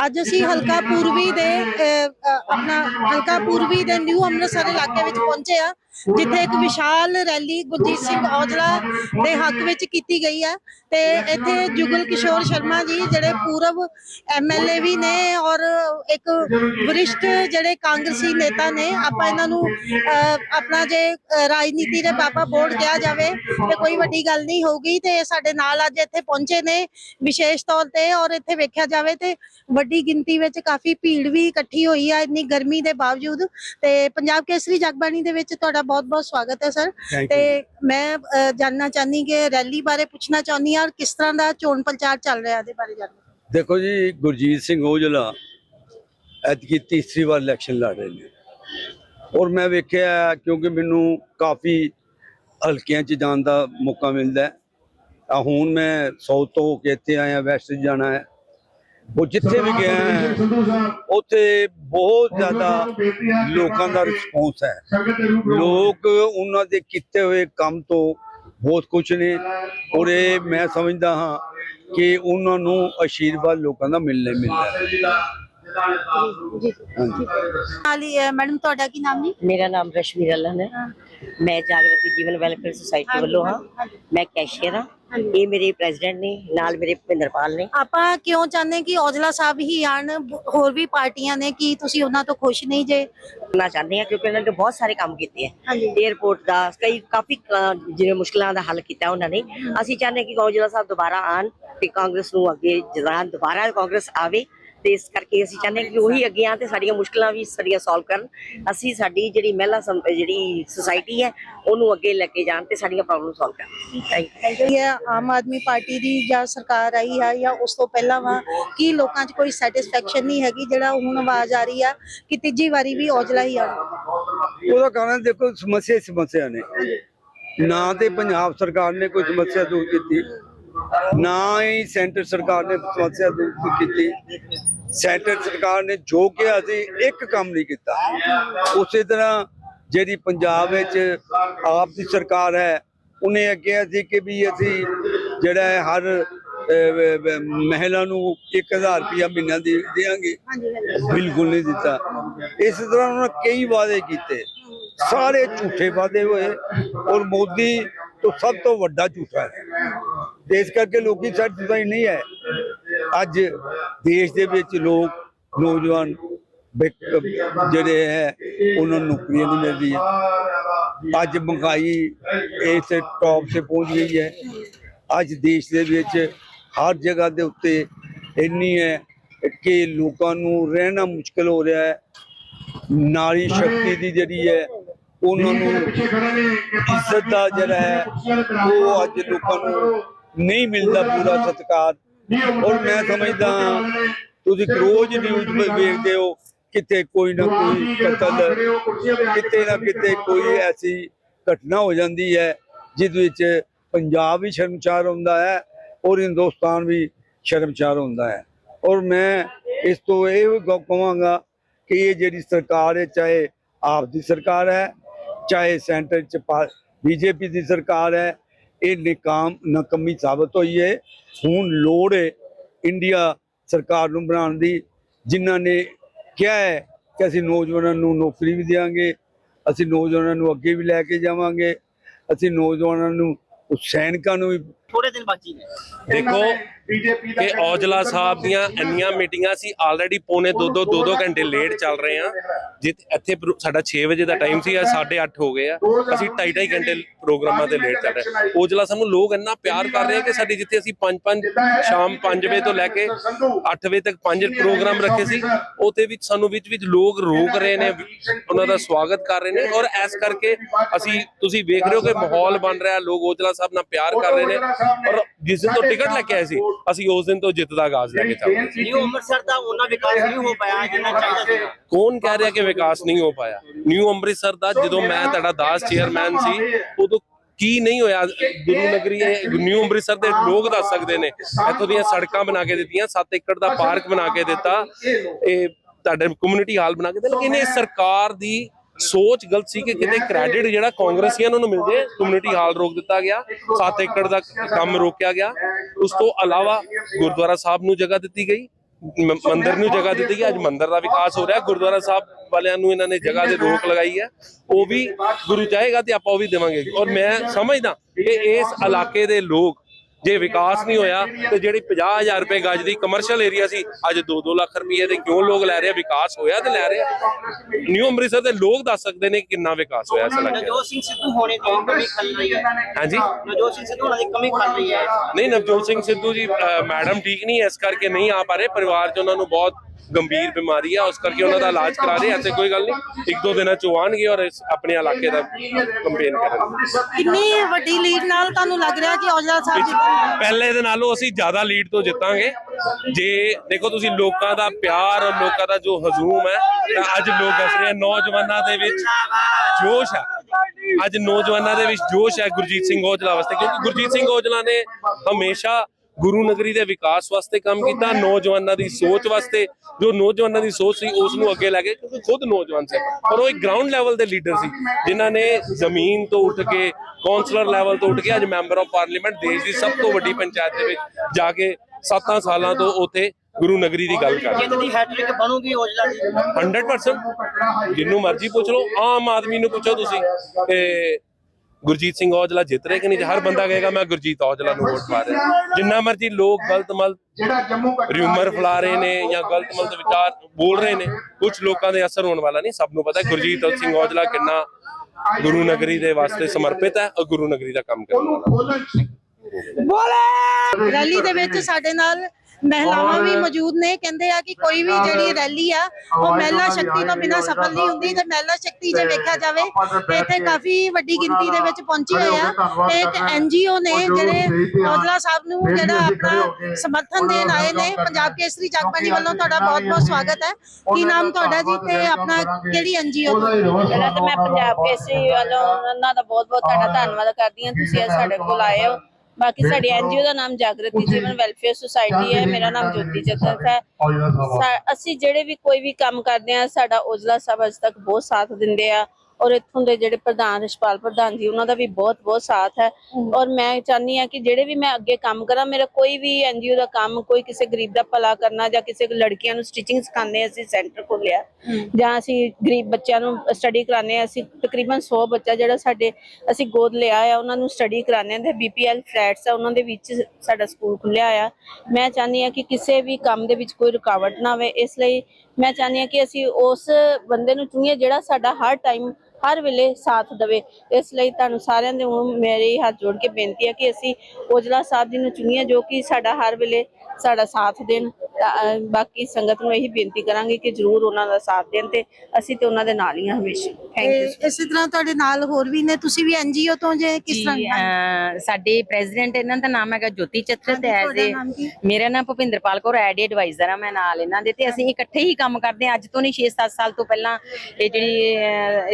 ਅੱਜ ਅਸੀਂ ਹਲਕਾ ਪੂਰਬੀ ਦੇ ਆਪਣਾ ਹਲਕਾ ਪੂਰਬੀ ਦੇ ਨਿਊ ਅੰਮ੍ਰਿਤਸਰ ਇਲਾਕੇ ਵਿੱਚ ਪਹੁੰਚੇ ਆ ਜਿੱਥੇ ਇੱਕ ਵਿਸ਼ਾਲ ਰੈਲੀ ਗੁਰਜੀਤ ਸਿੰਘ ਔਜਲਾ ਦੇ ਹੱਕ ਵਿੱਚ ਕੀਤੀ ਗਈ ਹੈ ਤੇ ਇੱਥੇ ਜੁਗਲ ਕਿਸ਼ੋਰ ਸ਼ਰਮਾ ਜੀ ਜਿਹੜੇ ਪੂਰਵ ਐਮਐਲਏ ਵੀ ਨੇ ਔਰ ਇੱਕ ਵਰਿਸ਼ਟ ਜਿਹੜੇ ਕਾਂਗਰਸੀ ਨੇਤਾ ਨੇ ਆਪਾਂ ਇਹਨਾਂ ਨੂੰ ਅਹ, ਆਪਣਾ ਜੇ ਰਾਜਨੀਤੀ ਦੇ ਪਾਪਾ ਬੋਰਡ ਕਿਹਾ ਜਾਵੇ ਤੇ ਕੋਈ ਵੱਡੀ ਗੱਲ ਨਹੀਂ ਹੋਊਗੀ ਤੇ ਸਾਡੇ ਨਾਲ ਅੱਜ ਇੱਥੇ ਪਹੁੰਚੇ ਨੇ ਵਿਸ਼ੇਸ਼ ਤੌਰ ਤੇ ਔਰ ਇੱਥੇ ਵੇਖਿਆ ਜਾਵੇ ਤੇ ਵੱਡੀ ਗਿਣਤੀ ਵਿੱਚ ਕਾਫੀ ਭੀੜ ਵੀ ਇਕੱਠੀ ਹੋਈ ਆ ਇੰਨੀ ਗਰਮੀ ਦੇ ਬਾਵਜੂਦ। ਤੇ ਪੰਜਾਬ ਕੇਸਰੀ ਜਗਬਾਣੀ ਦੇ ਵਿੱਚ ਤੁਹਾਡਾ ਬਹੁਤ-ਬਹੁਤ ਸਵਾਗਤ ਹੈ ਸਰ। ਤੇ ਮੈਂ ਅਹ, ਜਾਣਨਾ ਚਾਹਨੀ ਕਿ ਰੈਲੀ ਬਾਰੇ ਪੁੱਛਣਾ ਚਾਹੁੰਦੀ ਔਰ ਕਿਸ ਤਰ੍ਹਾਂ ਦਾ ਚੋਣ ਪ੍ਰਚਾਰ ਚੱਲ ਰਿਹਾ ਇਹਦੇ ਬਾਰੇ ਜਾਣਨਾ ਦੇਖੋ ਜੀ ਗੁਰਜੀਤ ਸਿੰਘ ਔਜਲਾ ਐਤਕੀ ਤੀਸਰੀ ਵਾਰ ਇਲੈਕਸ਼ਨ ਲੜ ਰਹੇ ਨੇ। ਔਰ ਮੈਂ ਵੇਖਿਆ ਕਿਉਂਕਿ ਮੈਨੂੰ ਕਾਫੀ ਹਲਕਿਆਂ 'ਚ ਜਾਣ ਦਾ ਮੌਕਾ ਮਿਲਦਾ ਹੈ। ਆ ਹੁਣ ਮੈਂ ਸਾਊਥ ਤੋਂ ਹੋ ਕੇ ਇੱਥੇ ਆਇਆ ਵੈਸਟ ਜਾਣਾ ਹੈ। ਉਹ ਜਿੱਥੇ ਵੀ ਗਿਆ ਹੈ, ਉੱਥੇ ਬਹੁਤ ਜ਼ਿਆਦਾ ਲੋਕਾਂ ਦਾ ਰਿਸਪੌਂਸ ਹੈ। ਲੋਕ ਉਹਨਾਂ ਦੇ ਕੀਤੇ ਹੋਏ ਕੰਮ ਤੋਂ ਬਹੁਤ ਖੁਸ਼ ਨੇ ਔਰ ਇਹ ਮੈਂ ਸਮਝਦਾ ਹਾਂ ਕਿ ਉਹਨਾਂ ਨੂੰ ਆਸ਼ੀਰਵਾਦ ਲੋਕਾਂ ਦਾ ਮਿਲਣੇ ਮਿਲਦਾ ਹੈ। ਹਾਂਜੀ ਮੈਡਮ ਤੁਹਾਡਾ ਕੀ ਨਾਮ ਜੀ? ਮੇਰਾ ਨਾਮ ਰਸ਼ਮੀ ਰਲਨ ਹੈ। ਮੈਂ ਜਾਗਰਤੀ ਜੀਵਨ ਵੈਲਫੇਅਰ ਸੁਸਾਇਟੀ ਵੱਲੋਂ ਹਾਂ। ਮੈਂ ਕੈਸ਼ੀਅਰ ਹਾਂ। ਇਹ ਮੇਰੇ ਪ੍ਰੈਜ਼ੀਡੈਂਟ ਨੇ ਨਾਲ ਮੇਰੇ ਭਿੰਦਰਪਾਲ ਨੇ। ਆਪਾਂ ਕਿਉਂ ਚਾਹੁੰਦੇ ਕਿ ਔਜਲਾ ਸਾਹਿਬ ਹੀ ਆਣ ਹੋਰ ਵੀ ਪਾਰਟੀਆਂ ਨੇ ਕੀ ਤੁਸੀਂ ਉਹਨਾਂ ਤੋਂ ਖੁਸ਼ ਨਹੀਂ ਜੇ? ਕਰਨਾ ਚਾਹੁੰਦੇ ਹਾਂ ਕਿਉਂਕਿ ਉਹਨਾਂ ਨੇ ਬਹੁਤ ਸਾਰੇ ਕੰਮ ਕੀਤੇ ਹਾਂਜੀ। 에어ਪੋਰਟ ਦਾ ਕਈ ਕਾਫੀ ਜਿਵੇਂ ਮੁਸ਼ਕਲਾਂ ਦਾ ਹੱਲ ਕੀਤਾ ਉਹਨਾਂ ਨੇ। ਅਸੀਂ ਚਾਹੁੰਦੇ ਕਿ ਔਜਲਾ ਸਾਹਿਬ ਦੁਬਾਰਾ ਆਣ ਤੇ ਕਾਂਗਰਸ ਨੂੰ ਅੱਗੇ ਜਦਾਨ ਦੁਬਾਰਾ ਕਾਂਗਰਸ ਆਵੇ। ਤੇ ਇਸ ਕਰਕੇ ਅਸੀਂ ਚਾਹੁੰਦੇ ਹਾਂ ਕਿ ਉਹੀ ਅੱਗੇ ਆਣ ਤੇ ਸਾਡੀਆਂ ਮੁਸ਼ਕਲਾਂ ਵੀ ਸਾਡੀਆਂ ਸੋਲਵ ਕਰਨ। ਅਸੀਂ ਸਾਡੀ ਜਿਹੜੀ ਮਹਿਲਾ ਜਿਹੜੀ ਸੁਸਾਇਟੀ ਹੈ ਉਹਨੂੰ ਅੱਗੇ ਲੈ ਕੇ ਜਾਣ ਤੇ ਸਾਡੀਆਂ ਪ੍ਰੋਬਲਮ ਸੋਲਵ ਕਰਨ। ਥੈਂਕ ਯੂ ਇਹ ਹੈ ਆਮ ਆਦਮੀ ਪਾਰਟੀ ਦੀ ਜਾਂ ਸਰਕਾਰ ਆਈ ਹੈ ਜਾਂ ਉਸ ਤੋਂ ਪਹਿਲਾਂ ਵਾ ਕੀ ਲੋਕਾਂ 'ਚ ਕੋਈ ਸੈਟੀਸਫੈਕਸ਼ਨ ਨਹੀਂ ਹੈਗੀ ਜਿਹੜਾ ਹੁਣ ਆਵਾਜ਼ ਆ ਰਹੀ ਆ ਕਿ ਤੀਜੀ ਵਾਰੀ ਵੀ ਔਜਲਾ ਹੀ ਆਣ ਉਹਦਾ ਕਾਰਨ ਦੇਖੋ ਸਮੱਸਿਆ ਸਮੱਸਿਆ ਨੇ। ਨਾ ਤੇ ਪੰਜਾਬ ਸਰਕਾਰ ਨੇ ਕੋਈ ਸਮੱਸਿਆ ਦੂਰ ਕੀਤੀ। ਨਾ ਹੀ ਸੈਂਟਰ ਸਰਕਾਰ ਨੇ ਸਮੱਸਿਆ ਦੂਰ ਕੀਤੀ। ਸੈਂਟਰ ਸਰਕਾਰ ਨੇ ਜੋ ਕਿਹਾ ਸੀ ਇੱਕ ਕੰਮ ਨਹੀਂ ਕੀਤਾ। ਉਸੇ ਤਰ੍ਹਾਂ ਜਿਹੜੀ ਪੰਜਾਬ ਵਿੱਚ ਆਪ ਦੀ ਸਰਕਾਰ ਹੈ ਉਹਨੇ ਕਿਹਾ ਸੀ ਕਿ ਵੀ ਅਸੀਂ ਜਿਹੜਾ ਹੈ ਹਰ ਮਹਿਲਾ ਨੂੰ 1000 ਰੁਪਇਆ ਮਹੀਨਾ ਦੇ ਦੇਾਂਗੇ ਬਿਲਕੁਲ ਨਹੀਂ ਦਿੱਤਾ। ਇਸ ਤਰ੍ਹਾਂ ਉਹਨਾਂ ਕਈ ਵਾਅਦੇ ਕੀਤੇ। ਸਾਰੇ ਝੂਠੇ ਵਾਅਦੇ ਹੋਏ ਔਰ ਮੋਦੀ ਤੋਂ ਸਭ ਤੋਂ ਵੱਡਾ ਝੂਠਾ ਹੈ। ਤੇ ਇਸ ਕਰਕੇ ਲੋਕੀ ਸੈਟੀਸਫਾਈ ਨਹੀਂ ਹੈ। ਅੱਜ ਦੇਸ਼ ਦੇ ਵਿੱਚ ਲੋਕ ਨੌਜਵਾਨ ਜਿਹੜੇ ਹੈ ਉਹਨਾਂ ਨੂੰ ਨੌਕਰੀਆਂ ਨਹੀਂ ਮਿਲਦੀਆਂ। ਅੱਜ ਮਹਿੰਗਾਈ ਇਸ ਟੌਪ ਤੇ ਪਹੁੰਚ ਗਈ ਹੈ। ਅੱਜ ਦੇਸ਼ ਦੇ ਵਿੱਚ ਹਰ ਜਗ੍ਹਾ ਦੇ ਉੱਤੇ ਇੰਨੀ ਹੈ ਕਿ ਲੋਕਾਂ ਨੂੰ ਰਹਿਣਾ ਮੁਸ਼ਕਲ ਹੋ ਰਿਹਾ ਹੈ। ਨਾਰੀ ਸ਼ਕਤੀ ਦੀ ਜਿਹੜੀ ਹੈ ਉਹਨਾਂ ਨੂੰ ਇੱਜ਼ਤ ਦਾ ਜਿਹੜਾ ਹੈ ਉਹ ਅੱਜ ਲੋਕਾਂ ਨੂੰ ਨਹੀਂ ਮਿਲਦਾ ਪੂਰਾ ਸਤਿਕਾਰ। ਔਰ ਮੈਂ ਸਮਝਦਾ ਹਾਂ, ਤੁਸੀਂ ਰੋਜ਼ ਨਿਊਜ਼ ਵੇਖਦੇ ਹੋ ਕਿਤੇ ਕੋਈ ਨਾ ਕੋਈ ਕਤਲ ਕਿਤੇ ਨਾ ਕਿਤੇ ਕੋਈ ਐਸੀ ਘਟਨਾ ਹੋ ਜਾਂਦੀ ਹੈ ਜਿਸ ਵਿੱਚ ਪੰਜਾਬ ਵੀ ਸ਼ਰਮਸ਼ਾਰ ਹੁੰਦਾ ਹੈ ਔਰ ਹਿੰਦੁਸਤਾਨ ਵੀ ਸ਼ਰਮਸ਼ਾਰ ਹੁੰਦਾ ਹੈ। ਔਰ ਮੈਂ ਇਸ ਤੋਂ ਇਹ ਵੀ ਕਹਾਂਗਾ ਕਿ ਇਹ ਜਿਹੜੀ ਸਰਕਾਰ ਹੈ ਚਾਹੇ ਆਪ ਦੀ ਸਰਕਾਰ ਹੈ ਚਾਹੇ ਸੈਂਟਰ ਚ ਬੀਜੇਪੀ ਦੀ ਸਰਕਾਰ ਹੈ ਇਹ ਨਿਕਾਮ ਨਕਮੀ ਸਾਬਤ ਹੋਈ ਹੈ। ਹੁਣ ਲੋੜ ਹੈ ਇੰਡੀਆ ਸਰਕਾਰ ਨੂੰ ਬਣਾਉਣ ਦੀ। ਜਿਨ੍ਹਾਂ ਨੇ ਕਿਹਾ ਹੈ ਕਿ ਅਸੀਂ ਨੌਜਵਾਨਾਂ ਨੂੰ ਨੌਕਰੀ ਵੀ ਦੇਵਾਂਗੇ ਅਸੀਂ ਨੌਜਵਾਨਾਂ ਨੂੰ ਅੱਗੇ ਵੀ ਲੈ ਕੇ ਜਾਵਾਂਗੇ, ਅਸੀਂ ਨੌਜਵਾਨਾਂ ਨੂੰ ਸੈਨਿਕਾਂ ਨੂੰ ਵੀ ਥੋੜੇ ਦਿਨ ਬਾਕੀ ਨੇ। ਦੇਖੋ ਕਿ ਔਜਲਾ ਸਾਹਿਬ ਦੀਆਂ ਇੰਨੀਆਂ ਮੀਟਿੰਗਾਂ ਸੀ ਆਲਰੇਡੀ ਪੌਣੇ ਦੋ ਦੋ ਦੋ ਦੋ ਘੰਟੇ ਲੇਟ ਚੱਲ ਰਹੇ ਆ ਜਿ ਇੱਥੇ ਪ੍ਰੋ- ਸਾਡਾ 6 ਵਜੇ ਦਾ ਟਾਈਮ ਸੀ ਆ 8:30 ਹੋ ਗਏ ਆ। ਅਸੀਂ 2.5 ਘੰਟੇ ਪ੍ਰੋਗਰਾਮਾਂ ਤੇ ਲੇਟ ਚੱਲ ਰਹੇ ਆ। ਔਜਲਾ ਸਾਹਿਬ ਨੂੰ ਲੋਕ ਇੰਨਾ ਪਿਆਰ ਕਰ ਰਹੇ ਆ ਕਿ ਸਾਡੀ ਜਿੱਥੇ ਅਸੀਂ 5 5 ਸ਼ਾਮ 5 ਵਜੇ ਤੋਂ ਲੈ ਕੇ 8 ਵਜੇ ਤੱਕ ਪੰਜ ਪ੍ਰੋਗਰਾਮ ਰੱਖੇ ਸੀ। ਉਤੇ ਵਿੱਚ ਸਾਨੂੰ ਵਿੱਚ ਵਿੱਚ ਲੋਕ ਰੋਕ ਰਹੇ ਨੇ ਉਹਨਾਂ ਦਾ ਸਵਾਗਤ ਕਰ ਰਹੇ ਨੇ ਔਰ ਇਸ ਕਰਕੇ ਅਸੀਂ ਤੁਸੀਂ ਵੇਖ ਰਹੇ ਹੋ ਕਿ ਮਾਹੌਲ ਬਣ ਰਿਹਾ ਲੋਕ ਔਜਲਾ ਸਾਹਿਬ ਨਾਲ ਪਿਆਰ ਕਰ ਰਹੇ ਨੇ। ਔਰ ਜਿਸ ਦਿਨ ਤੋਂ ਟਿਕਟ ਲੈ ਕੇ ਆਏ ਸੀ ਅਸੀਂ ਉਸ ਦਿਨ ਤੋਂ ਜਿੱਤ ਦਾ ਆਗਾਜ਼ ਲੈ ਕੇ ਚੱਲ। ਰਹੇ ਹਾਂ। ਨਿਊ ਅੰਮ੍ਰਿਤਸਰ ਦਾ ਉਹਨਾਂ ਵਿਕਾਸ ਨਹੀਂ ਹੋ ਪਾਇਆ ਜਿੰਨਾ ਚਾਹੀਦਾ ਸੀ ਕੌਣ ਕਹਿ ਰਿਹਾ ਕਿ ਵਿਕਾਸ ਨਹੀਂ ਹੋ ਪਾਇਆ? ਨਿਊ ਅੰਮ੍ਰਿਤਸਰ ਦਾ ਜਦੋਂ ਮੈਂ ਤੁਹਾਡਾ ਦਾਸ ਚੇਅਰਮੈਨ ਸੀ ਉਦੋਂ ਕੀ ਨਹੀਂ ਹੋਇਆ? ਗੁਰੂ ਨਗਰੀ ਇਹ ਨਿਊ ਅੰਮ੍ਰਿਤਸਰ ਦੇ ਲੋਕ ਦੱਸ ਸਕਦੇ ਨੇ। ਇੱਥੋਂ ਦੀਆਂ ਸੜਕਾਂ ਬਣਾ ਕੇ ਦਿੱਤੀਆਂ 7 ਏਕੜ ਦਾ ਪਾਰਕ ਬਣਾ ਕੇ ਦਿੱਤਾ। ਇਹ ਤੁਹਾਡੇ ਕਮਿਊਨਿਟੀ ਹਾਲ ਬਣਾ ਕੇ ਦਿੱਤਾ। ਲੇਕਿਨ ਇਹ ਸਰਕਾਰ ਦੀ ਸੋਚ ਗਲਤ ਸੀ ਕਿ ਕਿਤੇ ਕ੍ਰੈਡਿਟ ਜਿਹੜਾ ਕਾਂਗਰਸੀਆਂ ਨੂੰ ਮਿਲ ਜੇ ਕਮਿਊਨਿਟੀ ਹਾਲ ਰੋਕ ਦਿੱਤਾ ਗਿਆ 7 ਏਕੜ ਦਾ ਕੰਮ ਰੋਕਿਆ ਗਿਆ। ਉਸ ਤੋਂ ਇਲਾਵਾ ਗੁਰਦੁਆਰਾ ਸਾਹਿਬ ਨੂੰ ਜਗ੍ਹਾ ਦਿੱਤੀ ਗਈ ਮੰਦਰ ਨੂੰ ਜਗ੍ਹਾ ਦਿੱਤੀ ਗਈ। ਅੱਜ ਮੰਦਰ ਦਾ ਵਿਕਾਸ ਹੋ ਰਿਹਾ, ਗੁਰਦੁਆਰਾ ਸਾਹਿਬ ਵਾਲਿਆਂ ਨੂੰ ਇਹਨਾਂ ਨੇ ਜਗ੍ਹਾ ਦੇ ਰੋਕ ਲਗਾਈ ਹੈ। ਉਹ ਵੀ ਗੁਰੂ ਚਾਹੇਗਾ ਤੇ ਆਪਾਂ ਉਹ ਵੀ ਦੇਵਾਂਗੇ। ਔਰ ਮੈਂ ਸਮਝਦਾ ਕਿ ਇਸ ਇਲਾਕੇ ਦੇ ਲੋਕ ਜੇ ਵਿਕਾਸ ਨਹੀਂ ਹੋਇਆ ਤੇ ਜਿਹੜੀ 50000 ਰੁਪਏ ਗੱਜ ਦੀ ਕਮਰਸ਼ੀਅਲ ਏਰੀਆ ਸੀ ਅੱਜ 2-2 ਲੱਖ ਰੁਪਏ ਦੇ ਕਿਉਂ ਲੋਕ ਲੈ ਰਹੇ ਆ? ਵਿਕਾਸ ਹੋਇਆ ਤੇ ਲੈ ਰਹੇ ਆ? ਨਿਊ ਅੰਮ੍ਰਿਤਸਰ ਦੇ ਲੋਕ ਦੱਸ ਸਕਦੇ ਨੇ ਕਿੰਨਾ ਵਿਕਾਸ ਹੋਇਆ ਇਸ ਇਲਾਕੇ ਦਾ। ਨਵਜੋਤ ਸਿੰਘ ਸਿੱਧੂ ਹੋਣੇ ਤੋਂ ਕਮੀ ਖਲ ਰਹੀ ਹੈ। ਹਾਂਜੀ? ਨਵਜੋਤ ਸਿੰਘ ਸਿੱਧੂ ਹੋਣਾ ਦੀ ਕਮੀ ਖਲ ਰਹੀ ਹੈ। ਨਹੀਂ ਨਵਜੋਤ ਸਿੰਘ ਸਿੱਧੂ ਜੀ ਮੈਡਮ ਠੀਕ ਨਹੀਂ ਹੈ, ਇਸ ਕਰਕੇ ਨਹੀਂ ਆ ਪਾ ਰਹੇ। ਪਰਿਵਾਰ 'ਚ ਉਹਨਾਂ ਨੂੰ ਬਹੁਤ ਗੰਭੀਰ ਬਿਮਾਰੀ ਹੈ ਉਸ ਕਰਕੇ ਉਹਨਾਂ ਦਾ ਇਲਾਜ ਕਰਾ ਰਹੇ ਐਸੇ ਕੋਈ ਗੱਲ ਨਹੀਂ ਇੱਕ ਦੋ ਦਿਨਾਂ 'ਚ ਉਹ ਆਉਣਗੇ ਔਰ ਇਸ ਆਪਣੇ ਇਲਾਕੇ ਦਾ ਕੰਪੇਨ ਕਰਨਗੇ। ਕਿੰਨੀ ਵੱਡੀ ਲੀਡ ਨਾਲ ਤੁਹਾਨੂੰ ਲੱਗ ਰਿਹਾ ਕਿ ਔਜਲਾ ਸਾਹਿਬ ਜਿੱਤਣਗੇ ਪਹਿਲੇ ਦੇ ਨਾਲੋਂ ਅਸੀਂ ਜ਼ਿਆਦਾ ਲੀਡ ਤੋਂ ਜਿੱਤਾਂਗੇ। ਜੇ ਦੇਖੋ ਤੁਸੀਂ ਲੋਕਾਂ ਦਾ ਪਿਆਰ ਔਰ ਲੋਕਾਂ ਦਾ ਜੋ ਹਜ਼ੂਮ ਹੈ ਤਾਂ ਅੱਜ ਲੋਕ ਦੱਸ ਰਹੇ ਆ ਨੌਜਵਾਨਾਂ ਦੇ ਵਿੱਚ ਜੋਸ਼ ਹੈ ਅੱਜ ਨੌਜਵਾਨਾਂ ਦੇ ਵਿੱਚ ਜੋਸ਼ ਹੈ ਗੁਰਜੀਤ ਸਿੰਘ ਔਜਲਾ ਵਾਸਤੇ ਕਿਉਂਕਿ ਗੁਰਜੀਤ ਸਿੰਘ ਔਜਲਾ ਨੇ ਹਮੇਸ਼ਾ ਗੁਰੂ ਨਗਰੀ ਦੇ ਵਿਕਾਸ ਵਾਸਤੇ ਕੰਮ ਕੀਤਾ ਨੌਜਵਾਨਾਂ ਦੀ ਸੋਚ ਵਾਸਤੇ ਜੋ ਨੌਜਵਾਨਾਂ ਦੀ ਸੋਚ ਸੀ ਉਸ ਨੂੰ ਅੱਗੇ ਲੈ ਗਏ ਕਿਉਂਕਿ ਖੁਦ ਨੌਜਵਾਨ ਸੀ ਪਰ ਉਹ ਇੱਕ ਗਰਾਊਂਡ ਲੈਵਲ ਦੇ ਲੀਡਰ ਸੀ ਜਿਨ੍ਹਾਂ ਨੇ ਜ਼ਮੀਨ ਤੋਂ ਉੱਠ ਕੇ ਕੌਂਸਲਰ ਲੈਵਲ ਤੋਂ ਉੱਠ ਕੇ ਅੱਜ ਮੈਂਬਰ ਆਫ ਪਾਰਲੀਮੈਂਟ ਦੇਸ਼ ਦੀ ਸਭ ਤੋਂ ਵੱਡੀ ਪੰਚਾਇਤ ਦੇ ਵਿੱਚ ਜਾ ਕੇ 7 ਸਾਲਾਂ ਤੋਂ ਉੱਥੇ ਗੁਰੂ ਨਗਰੀ ਦੀ ਗੱਲ ਕਰ ਜਿੱਤ ਦੀ ਹੈਟ੍ਰਿਕ ਬਣੂਗੀ ਔਜਲਾ ਦੀ? 100% ਜਿੰਨੂੰ ਮਰਜ਼ੀ ਪੁੱਛ ਲਓ ਆਮ ਆਦਮੀ ਨੂੰ ਪੁੱਛੋ ਤੁਸੀਂ ਤੇ ਗੁਰਜੀਤ ਸਿੰਘ ਔਜਲਾ ਜਿੱਤ ਰਹੇ ਕਿ ਨਹੀਂ? ਹਰ ਬੰਦਾ ਕਹੇਗਾ ਮੈਂ ਗੁਰਜੀਤ ਔਜਲਾ ਨੂੰ ਵੋਟ ਪਾ ਰਿਹਾ ਜਿੰਨਾ ਮਰਜ਼ੀ ਲੋਕ ਗਲਤ ਮਲ ਰਿਊਮਰ ਫਲਾ ਰਹੇ ਨੇ ਜਾਂ ਗਲਤ ਮਲਤ ਵਿਚਾਰ ਬੋਲ ਰਹੇ ਨੇ ਕੁਝ ਲੋਕਾਂ ਦੇ ਅਸਰ ਹੋਣ ਵਾਲਾ ਨਹੀਂ ਸਭ ਨੂੰ ਪਤਾ ਗੁਰਜੀਤ ਸਿੰਘ ਔਜਲਾ ਕਿੰਨਾ ਗੁਰੂ ਨਗਰੀ ਦੇ ਵਾਸਤੇ ਸਮਰਪਿਤ ਹੈ ਔਰ ਗੁਰੂ ਨਗਰੀ ਦਾ ਕੰਮ ਕਰਦਾ ਹੈ। ਰੈਲੀ ਦੇ ਵਿੱਚ ਸਾਡੇ ਨਾਲ ਮਹਿਲਾਵਾਂ ਵੀ ਮੌਜੂਦ ਨੇ ਕਹਿੰਦੇ ਆ ਕਿ ਕੋਈ ਵੀ ਜਿਹੜੀ ਰੈਲੀ ਆ ਉਹ ਮਹਿਲਾ ਸ਼ਕਤੀ ਤੋਂ ਬਿਨਾਂ ਸਫਲ ਨਹੀਂ ਹੁੰਦੀ ਤੇ ਮਹਿਲਾ ਸ਼ਕਤੀ ਜੇ ਵੇਖਿਆ ਜਾਵੇ ਤੇ ਇੱਥੇ ਕਾਫੀ ਵੱਡੀ ਗਿਣਤੀ ਦੇ ਵਿੱਚ ਪਹੁੰਚੀ ਹੋਈ ਆ। ਤੇ ਇੱਕ ਐਨਜੀਓ ਨੇ ਜਿਹੜੇ ਔਜਲਾ ਸਾਹਿਬ ਨੂੰ ਜਿਹੜਾ ਆਪਣਾ ਸਮਰਥਨ ਦੇਣ ਆਏ ਨੇ ਪੰਜਾਬ ਕੇਸਰੀ ਜਗਬਾਣੀ ਵੱਲੋਂ ਤੁਹਾਡਾ ਬਹੁਤ ਬਹੁਤ ਸਵਾਗਤ ਹੈ। ਕੀ ਨਾਮ ਤੁਹਾਡਾ ਜੀ ਤੇ ਆਪਣਾ ਕਿਹੜੀ ਐਨਜੀਓ ਤਾਂ ਮੈਂ ਪੰਜਾਬ ਕੇਸਰੀ ਵੱਲੋਂ ਉਹਨਾਂ ਦਾ ਬਹੁਤ ਬਹੁਤ ਤੁਹਾਡਾ ਧੰਨਵਾਦ ਕਰਦੀ ਹਾਂ। ਤੁਸੀਂ ਅੱਜ ਸਾਡੇ ਕੋਲ ਆਏ ਹੋ। ਬਾਕੀ ਸਾਡੀ ਐਨਜੀਓ ਦਾ ਨਾਮ ਜਾਗਰਤੀ ਜੀਵਨ ਵੈਲਫੇਅਰ ਸੁਸਾਇਟੀ ਹੈ ਮੇਰਾ ਨਾਮ ਜੋਤੀ ਜਗਤ ਹੈ। ਅਸੀਂ ਜਿਹੜੇ ਵੀ ਕੋਈ ਵੀ ਕੰਮ ਕਰਦੇ ਆ ਸਾਡਾ ਉਜਲਾ ਸਾਹਿਬ ਅੱਜ ਤੱਕ ਬਹੁਤ ਸਾਥ ਦਿੰਦੇ ਆ। ਔਰ ਇੱਥੋਂ ਦੇ ਜਿਹੜੇ ਪ੍ਰਧਾਨ ਰਿਸ਼ਪਾਲ ਪ੍ਰਧਾਨ ਜੀ ਉਹਨਾਂ ਦਾ ਵੀ ਬਹੁਤ ਬਹੁਤ ਸਾਥ ਹੈ। ਔਰ ਮੈਂ ਚਾਹਨੀ ਆ ਕਿ ਜਿਹੜੇ ਵੀ ਮੈਂ ਅੱਗੇ ਕੰਮ ਕਰਾਂ ਮੇਰਾ ਕੋਈ ਵੀ ਐਨਜੀਓ ਦਾ ਕੰਮ ਕੋਈ ਕਿਸੇ ਗਰੀਬ ਦਾ ਭਲਾ ਕਰਨਾ ਜਾਂ ਕਿਸੇ ਲੜਕੀਆਂ ਨੂੰ ਸਟਿਚਿੰਗ ਸਿਖਾਉਂਦੇ ਅਸੀਂ ਸੈਂਟਰ ਖੋਲਿਆ ਜਾਂ ਅਸੀਂ ਗਰੀਬ ਬੱਚਿਆਂ ਨੂੰ ਸਟੱਡੀ ਕਰਾਉਂਦੇ ਆ ਅਸੀਂ ਤਕਰੀਬਨ 100 ਬੱਚਾ ਜਿਹੜਾ ਸਾਡੇ ਅਸੀਂ ਗੋਦ ਲਿਆ ਆ ਉਹਨਾਂ ਨੂੰ ਸਟੱਡੀ ਕਰਾਉਂਦੇ ਆ ਤੇ ਬੀਪੀਐਲ ਫਲੈਟਸ ਆ ਉਹਨਾਂ ਦੇ ਵਿੱਚ ਸਾਡਾ ਸਕੂਲ ਖੁੱਲਿਆ ਆ। ਮੈਂ ਚਾਹੁੰਦੀ ਆ ਕਿ ਕਿਸੇ ਵੀ ਕੰਮ ਦੇ ਵਿੱਚ ਕੋਈ ਰੁਕਾਵਟ ਨਾ ਆਵੇ ਇਸ ਲਈ ਮੈਂ ਚਾਹੁੰਦੀ ਆ ਕਿ ਅਸੀਂ ਉਸ ਬੰਦੇ ਨੂੰ ਚੁਣੀਏ ਜਿਹੜਾ ਸਾਡਾ ਹਰ ਟਾਈਮ ਹਰ ਵੇਲੇ ਸਾਥ ਦੇਵੇ। ਇਸ ਲਈ ਤੁਹਾਨੂੰ ਸਾਰਿਆਂ ਦੇ ਮੇਰੇ ਹੱਥ ਜੋੜ ਕੇ ਬੇਨਤੀ ਹੈ ਕਿ ਅਸੀਂ ਔਜਲਾ ਸਾਹਿਬ ਜੀ ਨੂੰ ਚੁਣੀਏ ਜੋ ਕਿ ਸਾਡਾ ਹਰ ਵੇਲੇ ਸਾਡਾ ਸਾਥ ਦੇਣ। ਬਾਕੀ ਸੰਗਤ ਨੂੰ ਇਹੀ ਬੇਨਤੀ ਕਰਾਂਗੇ ਕਿ ਜਰੂਰ ਉਹਨਾਂ ਦਾ ਸਾਥ ਦੇਣ ਤੇ ਅਸੀਂ ਤੇ ਉਹਨਾਂ ਦੇ ਨਾਲ ਹੀ ਹਾਂ ਹਮੇਸ਼ਾ। ਥੈਂਕ ਯੂ ਤੇ ਇਸੇ ਤਰ੍ਹਾਂ ਤੁਹਾਡੇ ਨਾਲ ਹੋਰ ਵੀ ਨੇ? ਤੁਸੀਂ ਵੀ ਐਨਜੀਓ ਤੋਂ ਜੇ ਕਿਸ ਤਰ੍ਹਾਂ ਸਾਡੇ ਪ੍ਰੈਜ਼ੀਡੈਂਟ ਇਹਨਾਂ ਦਾ ਨਾਮ ਹੈਗਾ ਜੋਤੀ ਚੱਤਰ ਤੇ ਐਜ਼ ਏ? ਮੇਰਾ ਨਾਮ ਭੁਪਿੰਦਰਪਾਲ ਕੌਰ ਐਡੀ ਐਡਵਾਈਜ਼ਰ ਆ ਮੈਂ ਨਾਲ ਇਹਨਾਂ ਦੇ ਤੇ ਅਸੀਂ ਇਕੱਠੇ ਹੀ ਕੰਮ ਕਰਦੇ ਹਾਂ। ਅੱਜ ਤੋਂ ਨਹੀਂ 6-7 ਸਾਲ ਤੋਂ ਪਹਿਲਾਂ ਇਹ ਜਿਹੜੀ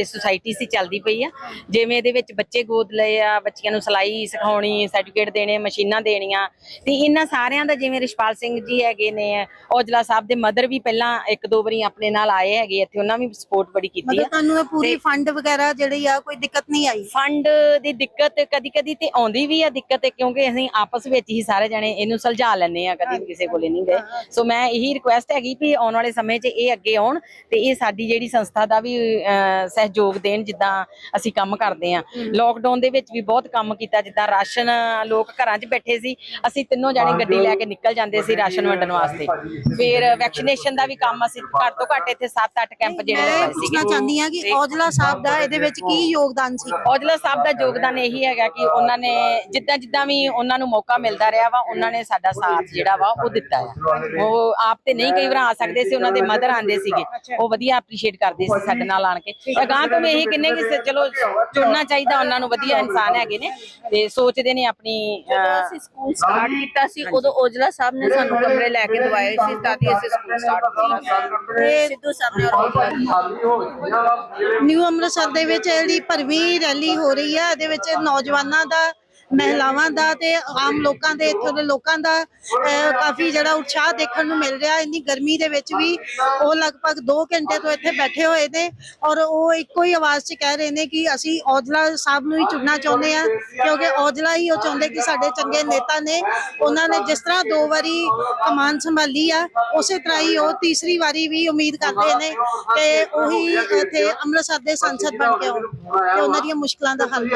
ਇਹ ਸੁਸਾਇਟੀ ਸੀ ਚੱਲਦੀ ਪਈ ਆ। ਜਿਵੇਂ ਇਹਦੇ ਵਿੱਚ ਬੱਚੇ ਗੋਦ ਲਏ ਆ ਬੱਚਿਆਂ ਨੂੰ ਸਿਲਾਈ ਸਿਖਾਉਣੀ ਸਰਟੀਫਿਕੇਟ ਦੇਣੇ ਮਸ਼ੀਨਾਂ ਦੇਣੀਆਂ। ਤੇ ਇਹਨਾਂ ਸਾਰਿਆਂ ਦਾ ਜਿਵੇਂ ਰਿਸ਼ਪਾਲ ਸਿੰਘ ਜੀ ਹੈਗੇ ਨੇ ਔਜਲਾ ਸਾਹਿਬ ਦੇ ਮਦਰ ਵੀ ਪਹਿਲਾਂ ਇੱਕ ਦੋ ਵਾਰੀ ਆਪਣੇ ਨਾਲ ਆਏ ਹੈਗੇ ਇੱਥੇ ਉਹਨਾਂ ਵੀ ਸਪੋਰਟ ਬੜੀ ਕੀਤੀ ਮਤਲਬ ਆ ਤੁਹਾਨੂੰ ਇਹ ਪੂਰੀ ਫੰਡ ਵਗੈਰਾ ਜਿਹੜੀ ਆ ਕੋਈ ਦਿੱਕਤ ਨਹੀਂ ਆਈ? ਫੰਡ ਦੀ ਦਿੱਕਤ ਕਦੀ ਕਦੀ ਤੇ ਆਉਂਦੀ ਵੀ ਆ ਦਿੱਕਤ ਕਿਉਂਕਿ ਅਸੀਂ ਆਪਸ ਵਿੱਚ ਹੀ ਸਾਰੇ ਜਣੇ ਇਹਨੂੰ ਸੁਲਝਾ ਲੈਂਦੇ ਆ ਕਦੀ ਵੀ ਕਿਸੇ ਕੋਲੇ ਨਹੀਂ ਗਏ। ਸੋ ਮੈਂ ਇਹੀ ਰਿਕੁਐਸਟ ਹੈਗੀ ਵੀ ਆਉਣ ਵਾਲੇ ਸਮੇਂ 'ਚ ਇਹ ਅੱਗੇ ਆਉਣ ਤੇ ਇਹ ਸਾਡੀ ਜਿਹੜੀ ਸੰਸਥਾ ਦਾ ਵੀ ਅਹ, ਸਹਿਯੋਗ ਦੇਣ ਜਿੱਦਾਂ ਅਸੀਂ ਕੰਮ ਕਰਦੇ ਆ। ਲੋਕਡਾਊਨ ਦੇ ਵਿੱਚ ਵੀ ਬਹੁਤ ਕੰਮ ਕੀਤਾ ਜਿੱਦਾਂ ਰਾਸ਼ਨ ਲੋਕ ਘਰਾਂ 'ਚ ਬੈਠੇ ਸੀ ਅਸੀਂ ਤਿੰਨੋਂ ਜਾਣੇ ਗੱਡੀ ਲੈ ਕੇ ਨਿਕਲ ਜਾਂਦੇ ਸੀ ਰਾਸ਼ਨ ਵੰਡਣ ਵਾਸਤੇ। ਫਿਰ ਵੈਕਸੀਨੇਸ਼ਨ ਦਾ ਵੀ ਕੰਮ ਅਸੀਂ ਘੱਟ ਤੋਂ ਘੱਟ ਇੱਥੇ 7-8 ਕੈਂਪ ਜਿਹੜੇ ਮੈਂ ਲਗਾਏ ਪੁੱਛਣਾ ਸੀਗੇ ਚਾਹੁੰਦੀ ਆ ਕਿ ਔਜਲਾ ਸਾਹਿਬ ਦਾ ਇਹਦੇ ਵਿੱਚ ਕੀ ਯੋਗਦਾਨ ਸੀ? ਔਜਲਾ ਸਾਹਿਬ ਦਾ ਯੋਗਦਾਨ ਇਹੀ ਹੈਗਾ ਕਿ ਉਹਨਾਂ ਨੇ ਜਿੱਦਾਂ ਜਿੱਦਾਂ ਵੀ ਉਹਨਾਂ ਨੂੰ ਮੌਕਾ ਮਿਲਦਾ ਰਿਹਾ ਵਾ ਉਹਨਾਂ ਨੇ ਸਾਡਾ ਸਾਥ ਜਿਹੜਾ ਵਾ ਉਹ ਦਿੱਤਾ ਆ। ਉਹ ਆਪ ਤੇ ਨਹੀਂ ਕਈ ਵਾਰ ਆ ਸਕਦੇ ਸੀ ਉਹਨਾਂ ਦੇ ਮਦਰ ਆਂਦੇ ਸੀਗੇ। ਉਹ ਵਧੀਆ ਅਪਰੀਸ਼ੀਏਟ ਕਰਦੇ ਸੀ ਸਾਡੇ ਨਾਲ ਆਣ ਕੇ। ਅਗਾਂਹ ਤੋਂ ਵੀ ਇਹੀ ਕਿੰਨੇ ਕਿ ਚਲੋ ਚੁਣਨਾ ਚਾਹੀਦਾ ਉਹਨਾਂ ਨੂੰ ਵਧੀਆ ਇਨਸਾਨ ਹੈਗੇ ਨੇ ਤੇ ਸੋਚਦੇ ਨੇ ਆਪਣੀ ਜਦੋਂ ਅਹ, ਅਸੀਂ ਸਕੂਲ ਸਟਾਰਟ ਕੀਤਾ ਸੀ ਉਦੋਂ ਔਜਲਾ ਸਾਹਿਬ ਨੇ ਸਾਨੂੰ ਕਮਰੇ ਲੈ ਕੇ ਦਵਾਏ ਸੀ ਤਾਂ ਹੀ ਅਸੀਂ ਸਕੂਲ ਸਟਾਰਟ ਕੀਤਾ। ਸੀ ਸਿੱਧੂ ਸਾਹਿਬ ਨੇ ਨਿਊ ਅੰਮ੍ਰਿਤਸਰ ਦੇ ਵਿੱਚ ਜਿਹੜੀ ਭਰਵੀਂ ਰੈਲੀ ਹੋ ਰਹੀ ਹੈ ਇਹਦੇ ਵਿੱਚ ਨੌਜਵਾਨਾਂ ਦਾ ਮਹਿਲਾਵਾਂ ਦਾ ਤੇ ਆਮ ਲੋਕਾਂ ਦੇ, ਇੱਥੋਂ ਦੇ ਲੋਕਾਂ ਦਾ ਕਾਫੀ ਜਿਹੜਾ ਉਤਸ਼ਾਹ ਦੇਖਣ ਨੂੰ ਮਿਲ ਰਿਹਾ। ਇੰਨੀ ਗਰਮੀ ਦੇ ਵਿੱਚ ਵੀ ਉਹ ਲਗਭਗ 2 ਘੰਟੇ ਤੋਂ ਇੱਥੇ ਬੈਠੇ ਹੋਏ ਨੇ ਔਰ ਉਹ ਇੱਕੋ ਹੀ ਆਵਾਜ਼ 'ਚ ਕਹਿ ਰਹੇ ਨੇ ਕਿ ਅਸੀਂ ਔਜਲਾ ਸਾਹਿਬ ਨੂੰ ਹੀ ਚੁਣਨਾ ਚਾਹੁੰਦੇ ਆ ਕਿਉਂਕਿ ਔਜਲਾ ਹੀ ਉਹ ਚਾਹੁੰਦੇ ਕਿ ਸਾਡੇ ਚੰਗੇ ਨੇਤਾ ਨੇ। ਉਹਨਾਂ ਨੇ ਜਿਸ ਤਰ੍ਹਾਂ ਦੋ ਵਾਰੀ ਕਮਾਨ ਸੰਭਾਲੀ ਆ, ਉਸੇ ਤਰ੍ਹਾਂ ਹੀ ਉਹ ਤੀਸਰੀ ਵਾਰੀ ਵੀ ਉਮੀਦ ਕਰਦੇ ਨੇ ਕਿ ਉਹੀ ਇੱਥੇ ਅੰਮ੍ਰਿਤਸਰ ਦੇ ਸੰਸਦ ਬਣ ਕੇ ਆਉਣ, ਤੇ ਉਹਨਾਂ ਦੀਆਂ ਮੁਸ਼ਕਲਾਂ ਦਾ ਹੱਲ